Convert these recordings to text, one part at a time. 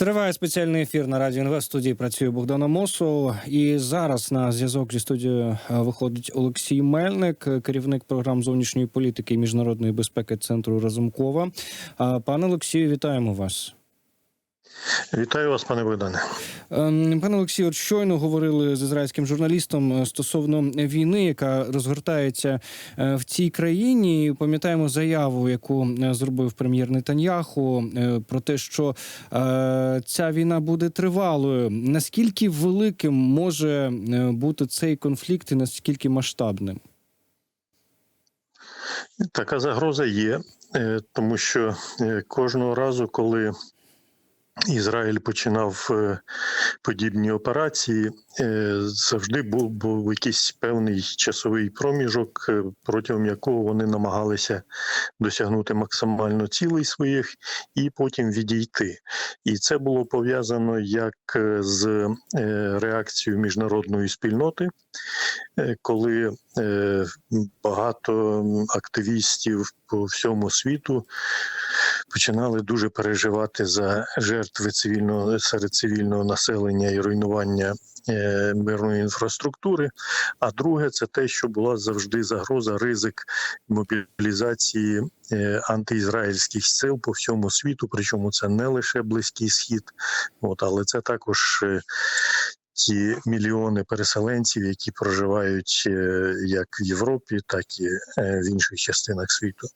Триває спеціальний ефір на радіо НВ. Студії працює Богдана Мосов. І зараз на зв'язок зі студією е, виходить Олексій Мельник, е, керівник програм зовнішньої політики і міжнародної безпеки центру Разумкова. Пане Олексію, вітаємо вас. Вітаю вас, пане Богдане. Ем, Пане Олексію, от щойно говорили з ізраїльським журналістом е, стосовно війни, яка розгортається е, в цій країні. Пам'ятаємо заяву, яку е, зробив прем'єр Нетаньяху про те, що ця війна буде тривалою. Наскільки великим може бути цей конфлікт і наскільки масштабним? Така загроза є, тому що кожного разу, коли Ізраїль починав е, подібні операції, е, завжди був, був якийсь певний часовий проміжок, е, протягом якого вони намагалися досягнути максимально цілей своїх і потім відійти. І це було пов'язано як з реакцією міжнародної спільноти, коли багато активістів по всьому світу починали дуже переживати за жертви цивільного серед цивільного населення і руйнування е, мирної інфраструктури. А друге, це те, що була завжди загроза, ризик мобілізації е, антиізраїльських сил по всьому світу. Причому це не лише близький схід, от але це також. е, Ті мільйони переселенців, які проживають як в Європі, так і в інших частинах світу.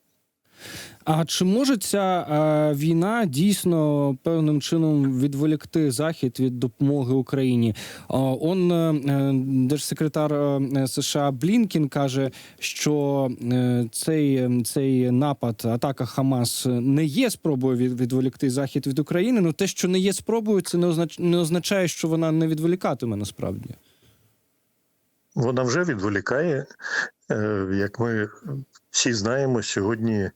А чи може ця е, війна дійсно певним чином відволікти захід від допомоги Україні? А, он е, е, держсекретар е, США Блінкін каже, що е, цей, е, цей напад, атака Хамас не є спробою від, відволікти захід від України. Ну те, що не є спробою, це не означ, не означає, що вона не відволікатиме насправді. Вона вже відволікає. Е, Як ми всі знаємо, сьогодні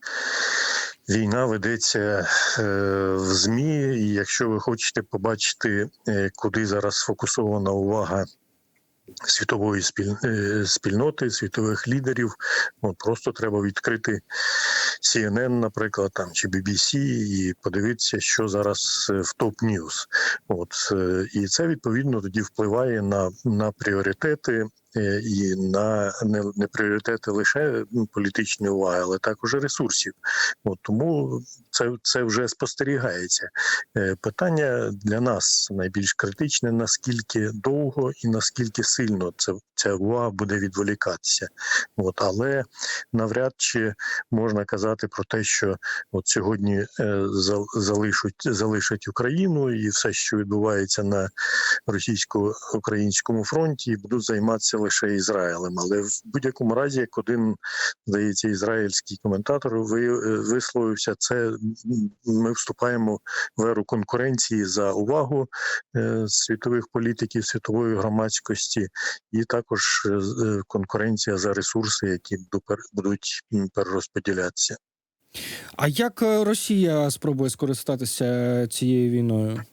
війна ведеться е, в ЗМІ, і якщо ви хочете побачити, е, куди зараз сфокусована увага світової е, спільноти, світових лідерів, от просто треба відкрити CNN, наприклад, там чи BBC, і подивитися, що зараз в топ ньюз. От і це відповідно тоді впливає на, на пріоритети. Е, І на не, не пріоритети лише політичної уваги, але також ресурсів. От тому це, це вже спостерігається. Е, Питання для нас найбільш критичне: наскільки довго і наскільки сильно це ця увага буде відволікатися. От але навряд чи можна казати про те, що от сьогодні е, залишать залишать Україну і все, що відбувається на російсько-українському фронті, і будуть займатися лише Ізраїлем. Але в будь-якому разі, як один здається, ізраїльський коментатор е, висловився, це ми вступаємо в еру конкуренції за увагу е, світових політиків, світової громадськості, і також е, конкуренція за ресурси, які будуть перерозподілятися. А як Росія спробує скористатися цією війною?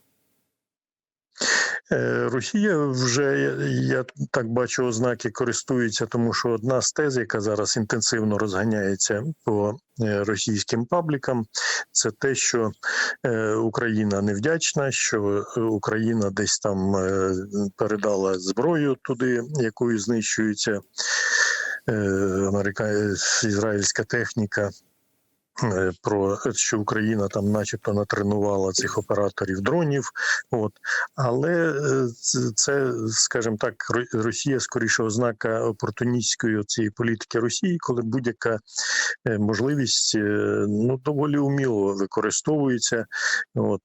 Е, Росія вже я- так бачу ознаки користується, тому що одна з тез, яка зараз інтенсивно розганяється по е, російським паблікам, це те, що е, Україна невдячна, що Україна десь там передала зброю туди, якою знищується америка... ізраїльська техніка. Е, Про що Україна там, начебто, натренувала цих операторів дронів, от але е, це- скажімо так, Ро- Росія скоріше ознака опортуністської цієї політики Росії, коли будь-яка е, можливість ну доволі уміло використовується. От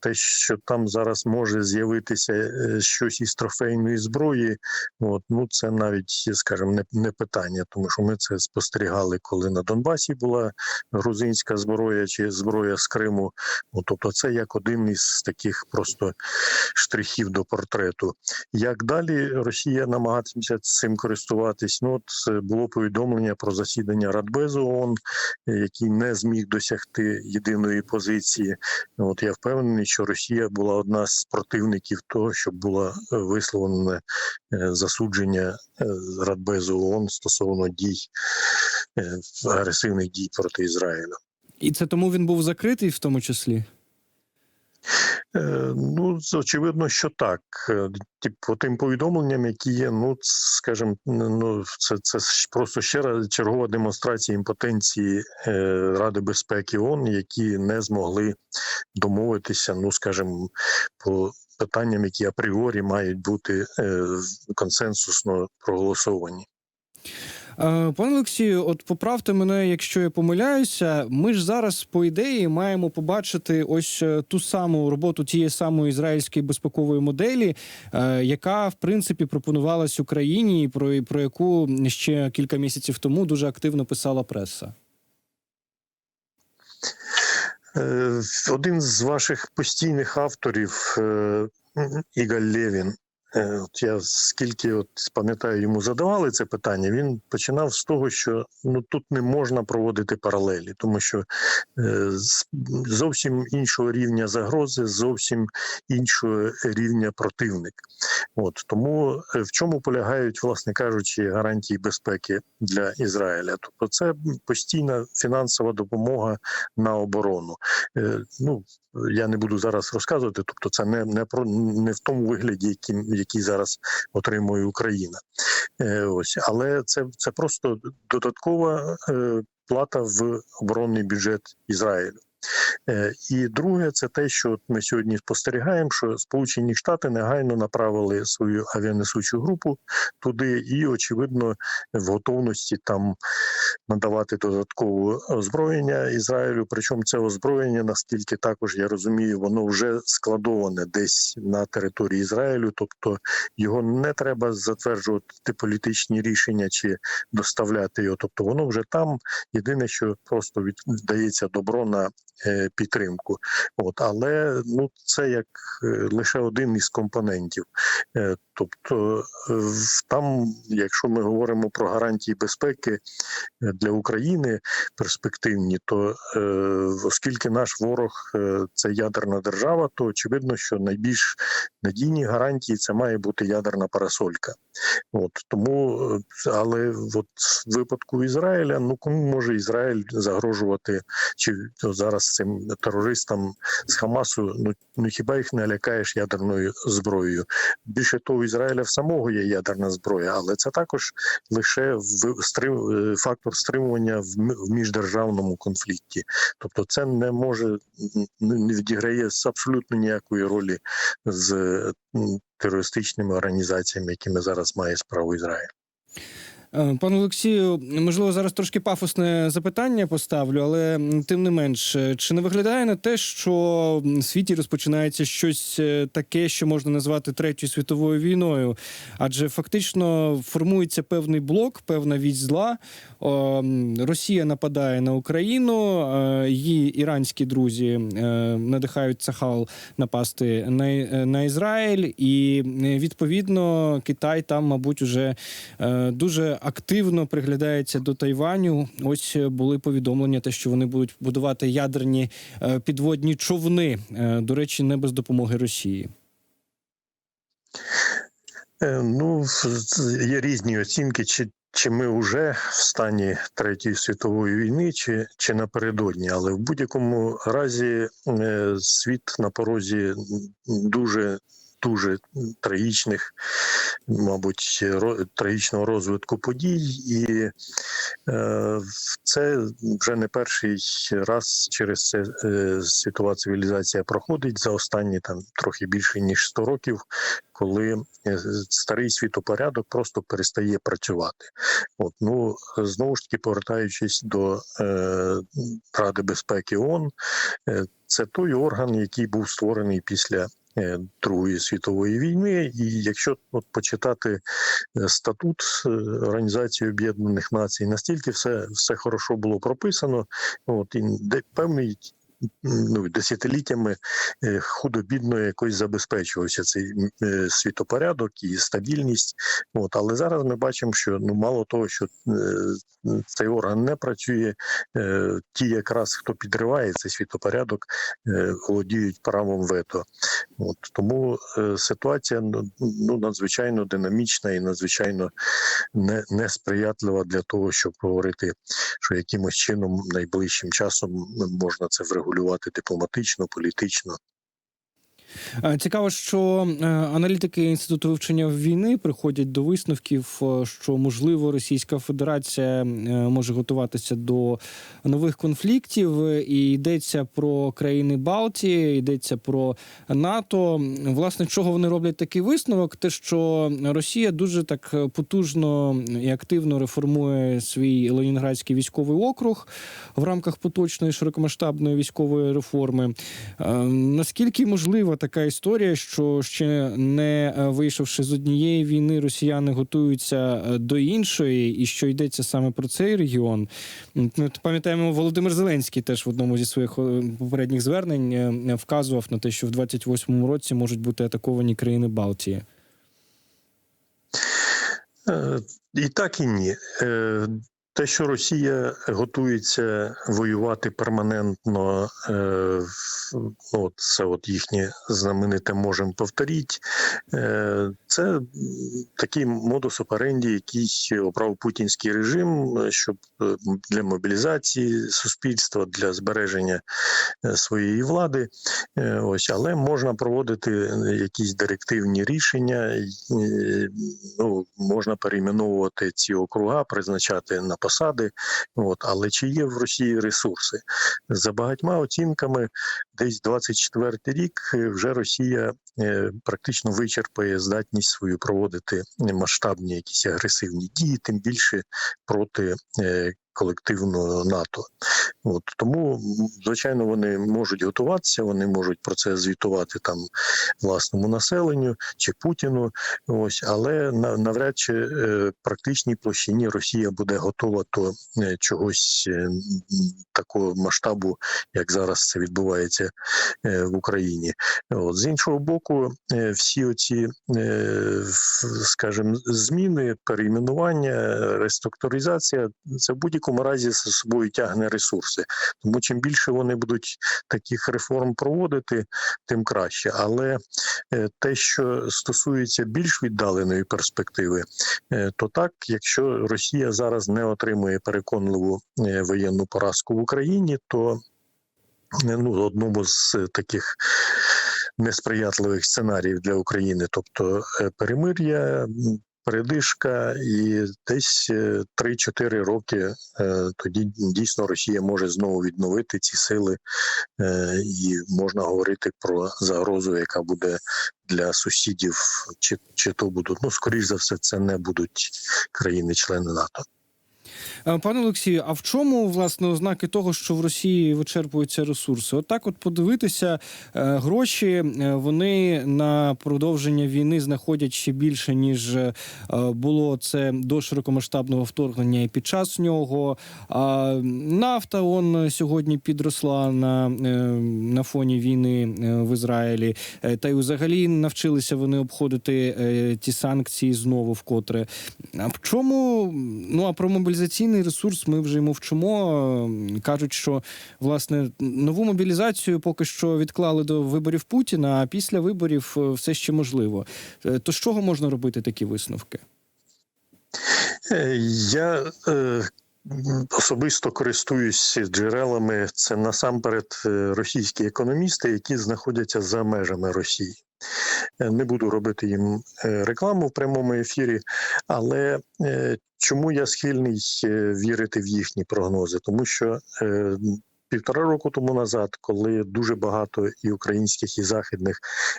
те, що там зараз може з'явитися щось із трофейної зброї, от ну це навіть, скажімо, не, не питання, тому що ми це спостерігали, коли на Донбасі була грузинська зброя чи зброя з Криму. Ну, тобто, це як один із таких просто штрихів до портрету. Як далі Росія намагатиметься цим користуватись? Ну от е, було повідомлення про засідання Радбезу ООН, який не зміг досягти єдиної позиції. От я впевнений, що Росія була одна з противників того, щоб було е, висловлене е, засудження Радбезу ООН стосовно дій агресивних дій проти Ізраїля. І це тому він був закритий в тому числі? Е, Ну, очевидно, що так. Е, По тим повідомленням, які є, ну скажімо, ну це, це просто ще раз чергова демонстрація імпотенції е, Ради безпеки ООН, які не змогли домовитися, ну скажімо, по питанням, які апріорі мають бути консенсусно проголосовані. Е, Пане Олексію, от поправте мене, якщо я помиляюся. Ми ж зараз, по ідеї, маємо побачити ось е, ту саму роботу тієї самої ізраїльської безпекової моделі, е, яка в принципі пропонувалась Україні, про, про яку ще кілька місяців тому дуже активно писала преса. Один з ваших постійних авторів, Ігаль Лєвін, е, от я скільки от пам'ятаю, йому задавали це питання. Він починав з того, що ну тут не можна проводити паралелі, тому що е, зовсім іншого рівня загрози, зовсім іншого рівня противник. От тому е, в чому полягають, власне кажучи, гарантії безпеки для Ізраїля? Тобто, це постійна фінансова допомога на оборону. Е, Ну я не буду зараз розказувати. Тобто, це не не про не в тому вигляді, який, який зараз отримує Україна. Е, Ось, але це, це просто додаткова е, плата в оборонний бюджет Ізраїлю. Е, І друге, це те, що ми сьогодні спостерігаємо, що Сполучені Штати негайно направили свою авіанесучу групу туди, і очевидно в готовності там надавати додаткове озброєння Ізраїлю. Причому це озброєння, наскільки також я розумію, воно вже складоване десь на території Ізраїлю, тобто його не треба затверджувати політичні рішення чи доставляти його. Тобто воно вже там. Єдине, що просто віддається добро на підтримку. От але ну це як е, лише один із компонентів. Тобто, е, там, якщо ми говоримо про гарантії безпеки е, для України перспективні, то е, оскільки наш ворог це ядерна держава, то очевидно, що найбільш надійні гарантії це має бути ядерна парасолька. От тому, але от в випадку Ізраїля, ну кому може Ізраїль загрожувати чи зараз цим терористам з Хамасу? Ну ну хіба їх не лякаєш ядерною зброєю? Більше того, Ізраїля в самого є ядерна зброя, але це також лише е, фактор стримування в, міждержавному конфлікті. Тобто, це не може не відіграє абсолютно ніякої ролі з терористичними організаціями, якими зараз має справу Ізраїль. Е, Пане Олексію, можливо, зараз трошки пафосне запитання поставлю, але тим не менш, е, чи не виглядає на те, що в світі розпочинається щось е, таке, що можна назвати третьою світовою війною? Адже фактично формується певний блок, певна вісь зла. Росія нападає на Україну, її іранські друзі надихають Цахал напасти на, Ізраїль, і відповідно Китай там, мабуть, уже дуже активно приглядається до Тайваню. Ось е, були повідомлення, те, що вони будуть будувати ядерні е, підводні човни. Е, До речі, не без допомоги Росії. Ну, є різні оцінки, чи, чи ми вже в стані Третьої світової війни, чи, чи напередодні. Але в будь-якому разі світ на порозі дуже дуже трагічних, мабуть, трагічного розвитку подій, і е, це вже не перший раз через це е, світова цивілізація проходить за останні там трохи більше ніж 100 років, коли е, старий світопорядок просто перестає працювати. От ну знову ж таки повертаючись до е, Ради безпеки ООН, е, це той орган, який був створений після. Е, Другої світової війни, і якщо от почитати е, статут е, Організації Об'єднаних Націй, настільки все, все хорошо було прописано, от і де певний ну, десятиліттями е, худо-бідно якось забезпечувався цей е, світопорядок і стабільність. От, але зараз ми бачимо, що ну мало того, що е, цей орган не працює, ті, якраз хто підриває цей світопорядок, володіють правом вето. От тому ситуація ну, ну надзвичайно динамічна і надзвичайно не, несприятлива для того, щоб говорити, що якимось чином найближчим часом можна це врегулювати дипломатично, політично. Е, Цікаво, що е, аналітики інституту вивчення війни приходять до висновків, е, що можливо Російська Федерація може готуватися до нових конфліктів. І йдеться про країни Балтії, йдеться про НАТО. Власне, чого вони роблять такий висновок? Те, що Росія дуже так потужно і активно реформує свій Ленінградський військовий округ в рамках поточної широкомасштабної військової реформи. Наскільки можлива така історія, що ще не е, вийшовши з однієї війни, росіяни готуються е, до іншої, і що йдеться саме про цей регіон? М, Ну, пам'ятаємо, Володимир Зеленський теж в одному зі своїх е, попередніх звернень вказував на те, що в 28-му році можуть бути атаковані країни Балтії. І так і ні. Те, що Росія готується воювати перманентно, е, ну, це от їхнє знамените можемо повторити. Е, Це такий модус оперенді, який обрав путінський режим, е, щоб е, для мобілізації суспільства, для збереження е, своєї влади. Е, Ось, але можна проводити якісь директивні рішення. е, Ну, можна перейменовувати ці округа, призначати на посади. От, але чи є в Росії ресурси? За багатьма оцінками, десь 24 рік е, вже Росія е, практично вичерпає здатність свою проводити масштабні якісь агресивні дії, тим більше проти е, колективного НАТО. От тому, звичайно, вони можуть готуватися, вони можуть про це звітувати там власному населенню чи Путіну. Ось, але навряд чи е, практичній площині Росія буде готова до е, чогось е, такого масштабу, як зараз це відбувається в Україні. От з іншого боку, всі оці, скажімо, зміни, перейменування, реструктуризація це в будь-якому разі за собою тягне ресурси. Тому чим більше вони будуть таких реформ проводити, тим краще. Але е, те, що стосується більш віддаленої перспективи, е, то так, якщо Росія зараз не отримує переконливу е, воєнну поразку в Україні, то ну, одному з таких несприятливих сценаріїв для України, тобто перемир'я. Передишка і десь е, 3-4 роки е, тоді дійсно Росія може знову відновити ці сили, е, і можна говорити про загрозу, яка буде для сусідів, чи, чи то будуть ну скоріш за все, це не будуть країни-члени НАТО. Е, Пане Олексію, а в чому власне ознаки того, що в Росії вичерпуються ресурси? Отак, от подивитися, е, гроші е, вони на продовження війни знаходять ще більше ніж було це до широкомасштабного вторгнення і під час нього. А нафта он сьогодні підросла на, на фоні війни в Ізраїлі. Та й взагалі навчилися вони обходити ті санкції знову вкотре. А в чому ну а про мобілізаційний ресурс ми вже мовчимо. Е, Кажуть, що власне нову мобілізацію поки що відклали до виборів Путіна, а після виборів е, все ще можливо. Е, То з чого можна робити такі висновки? Е, Я е, особисто користуюсь джерелами. Це насамперед е, російські економісти, які знаходяться за межами Росії. Е, Не буду робити їм е, рекламу в прямому ефірі, але чому я схильний вірити в їхні прогнози? Тому що півтора року тому назад, коли дуже багато і українських, і західних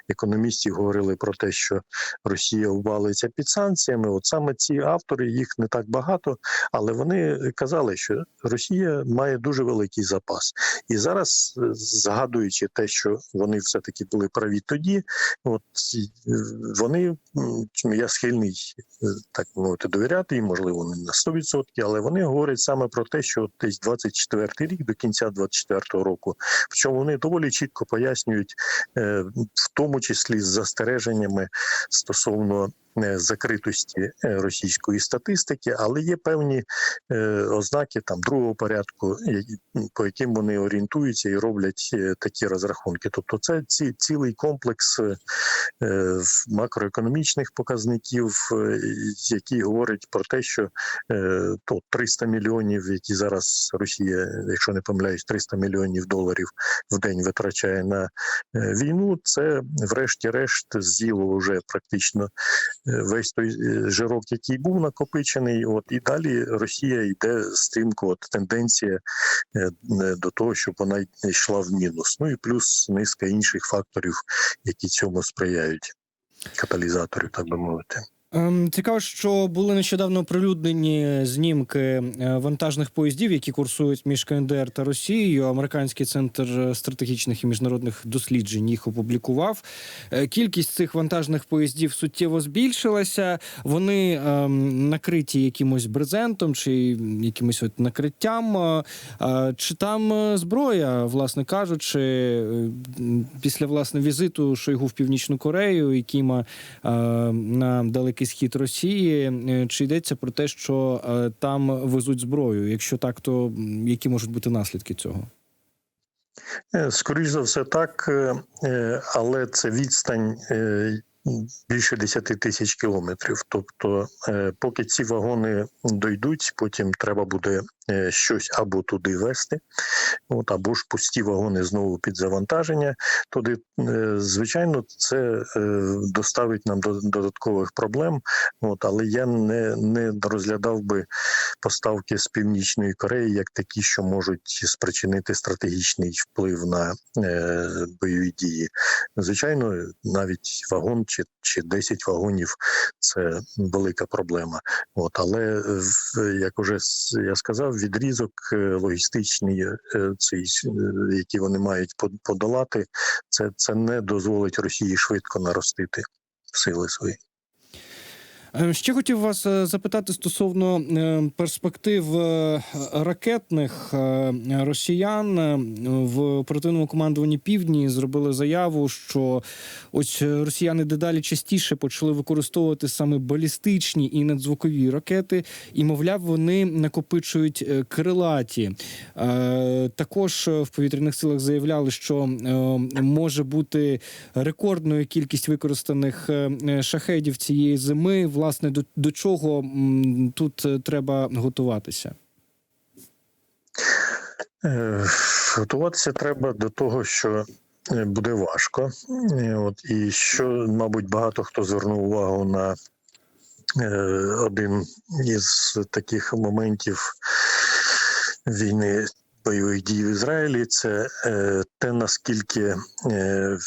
економістів говорили про те, що Росія ввалиться під санкціями, от саме ці автори, їх не так багато, але вони казали, що Росія має дуже великий запас. І зараз, е, згадуючи те, що вони все-таки були праві тоді, от е, вони я схильний е, так мовити довіряти їм, можливо, не на 100%, але вони говорять саме про те, що десь 24 рік до кінця 24 року, причому вони доволі чітко пояснюють, е, в тому числі з застереженнями стосовно закритості е, російської статистики, але є певні е, ознаки там другого порядку, по яким вони орієнтуються і роблять е, такі розрахунки. Тобто, це ці, цілий комплекс е, е, макроекономічних показників, е, які говорять про те, що е, то 300 мільйонів, які зараз Росія, якщо не помиляюсь, 300 мільйонів доларів в день витрачає на е, війну. Це, врешті-решт, з'їло вже практично е, весь той е, жирок, який був накопичений. От і далі Росія йде стрімко. От тенденція е, е, до того, щоб вона йшла в мінус. Ну і плюс низка інших факторів, які цьому сприяють. Каталізаторів, так би мовити. Ем, Цікаво, що були нещодавно оприлюднені знімки е, вантажних поїздів, які курсують між КНДР та Росією. Американський центр стратегічних і міжнародних досліджень їх опублікував. Е, Кількість цих вантажних поїздів суттєво збільшилася. Вони ем, накриті якимось брезентом чи якимось от накриттям. Е, е, Чи там е, зброя, власне кажучи, е, після власне візиту Шойгу в Північну Корею і Кіма е, на далекий схід Росії. Е, Чи йдеться про те, що е, там везуть зброю? Якщо так, то які можуть бути наслідки цього? Скоріше за все, так, е, е, але це відстань е, більше 10 тисяч кілометрів. Тобто, е, поки ці вагони дойдуть, потім треба буде е, щось або туди вести, от, або ж пусті вагони знову під завантаження. Туди, Е, звичайно, це доставить нам до- додаткових проблем. От, але я не, не розглядав би поставки з північної Кореї як такі, що можуть спричинити стратегічний вплив на бойові дії. Звичайно, навіть вагон чи, чи 10 вагонів це велика проблема. От, але е, як уже я сказав, відрізок е, логістичний, е, цей, який вони мають под- подолати, це, це не дозволить Росії швидко наростити сили свої. Е, Ще хотів вас е, запитати стосовно е, перспектив ракетних росіян в оперативному командуванні півдні зробили заяву, що ось росіяни дедалі частіше почали використовувати саме балістичні і надзвукові ракети, і мовляв, вони накопичують крилаті. Також в повітряних силах заявляли, що може бути рекордною кількість використаних шахедів цієї зими. Власне, до, до чого тут е, треба готуватися? Е, Готуватися треба до того, що е, буде важко. От і що, мабуть, багато хто звернув увагу на один із таких моментів війни. Бойових дій в Ізраїлі це е, те наскільки е,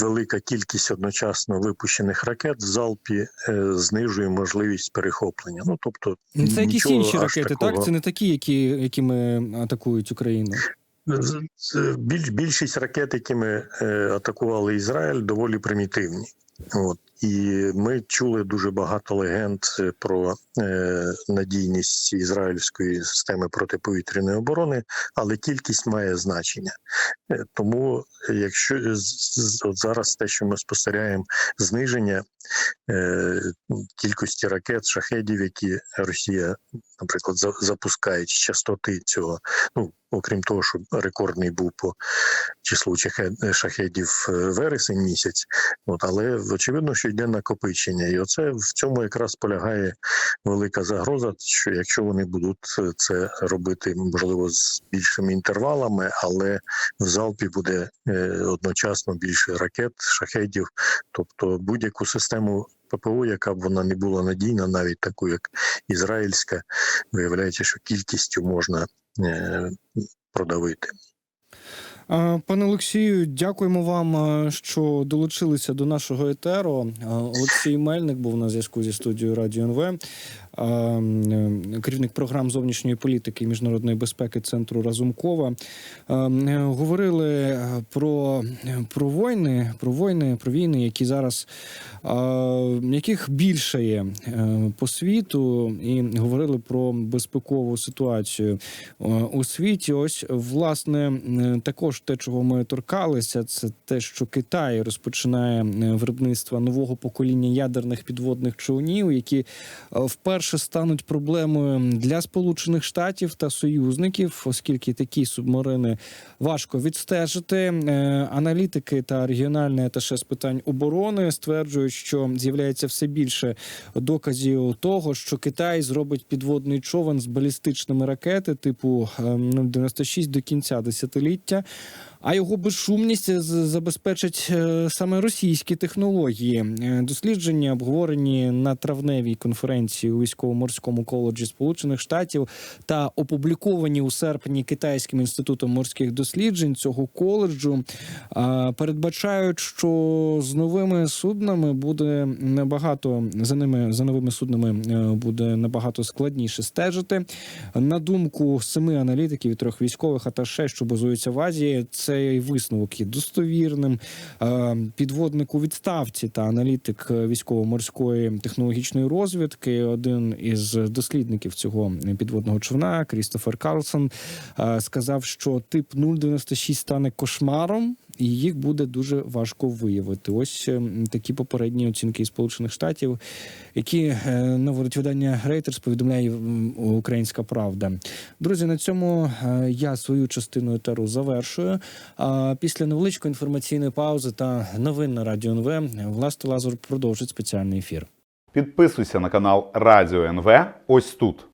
велика кількість одночасно випущених ракет в залпі е, знижує можливість перехоплення. Ну тобто Ну, Це якісь інші ракети, такого. так? Це не такі, які, якими атакують Україну. Більшість ракет, якими атакували Ізраїль, доволі примітивні. От. І ми чули дуже багато легенд е, про е, надійність ізраїльської системи протиповітряної оборони, але кількість має значення. Е, Тому, якщо з- з- от зараз те, що ми спостерігаємо, зниження кількості ракет, шахедів, які Росія, наприклад, запускає чи частоти цього, ну окрім того, що рекордний був по числу шахедів вересень місяць, от але очевидно, що йде накопичення, і оце в цьому якраз полягає велика загроза. Що якщо вони будуть е, це робити, можливо, з більшими інтервалами, але в залпі буде е, одночасно більше ракет, шахедів, тобто будь-яку систему. ППО, яка б вона не була надійна, навіть таку, як ізраїльська, виявляється, що кількістю можна е, продавити. А, Пане Олексію, дякуємо вам, е, що долучилися до нашого етеру. Олексій Мельник був на зв'язку зі студією Радіо НВ. Е, керівник програм зовнішньої політики і міжнародної безпеки центру Разумкова. Е, Говорили е, про, про війни, про війни, про війни, які зараз яких більше є по світу, і говорили про безпекову ситуацію у світі. Ось власне також те, чого ми торкалися, це те, що Китай розпочинає виробництво нового покоління ядерних підводних човнів, які е, вперше стануть проблемою для Сполучених Штатів та союзників, оскільки такі субмарини важко відстежити. Е, Аналітики та регіональне аташе з питань оборони стверджують, що з'являється все більше доказів того, що Китай зробить підводний човен з балістичними ракети типу е, 096 до кінця десятиліття. А його безшумність з- забезпечить е, саме російські технології. Е, Дослідження обговорені на травневій конференції у військово-морському коледжі Сполучених Штатів та опубліковані у серпні Китайським інститутом морських досліджень цього коледжу. е, Передбачають, що з новими суднами буде набагато за ними за новими суднами буде набагато складніше стежити. На думку семи аналітиків і трьох військових аташе, що базуються в Азії, цей висновок є достовірним. Е, Підводник у відставці та аналітик військово-морської технологічної розвідки, один із дослідників цього підводного човна, Крістофер Карлсон, е, сказав, що тип 096 стане кошмаром. І їх буде дуже важко виявити. Ось е, такі попередні оцінки із Сполучених Штатів, які е, наводить видання Reuters, повідомляє Українська Правда. Друзі, на цьому е, я свою частину етеру завершую. А після невеличкої інформаційної паузи та новин на радіо НВ Власти Лазур продовжить спеціальний ефір. Підписуйся на канал Радіо НВ ось тут.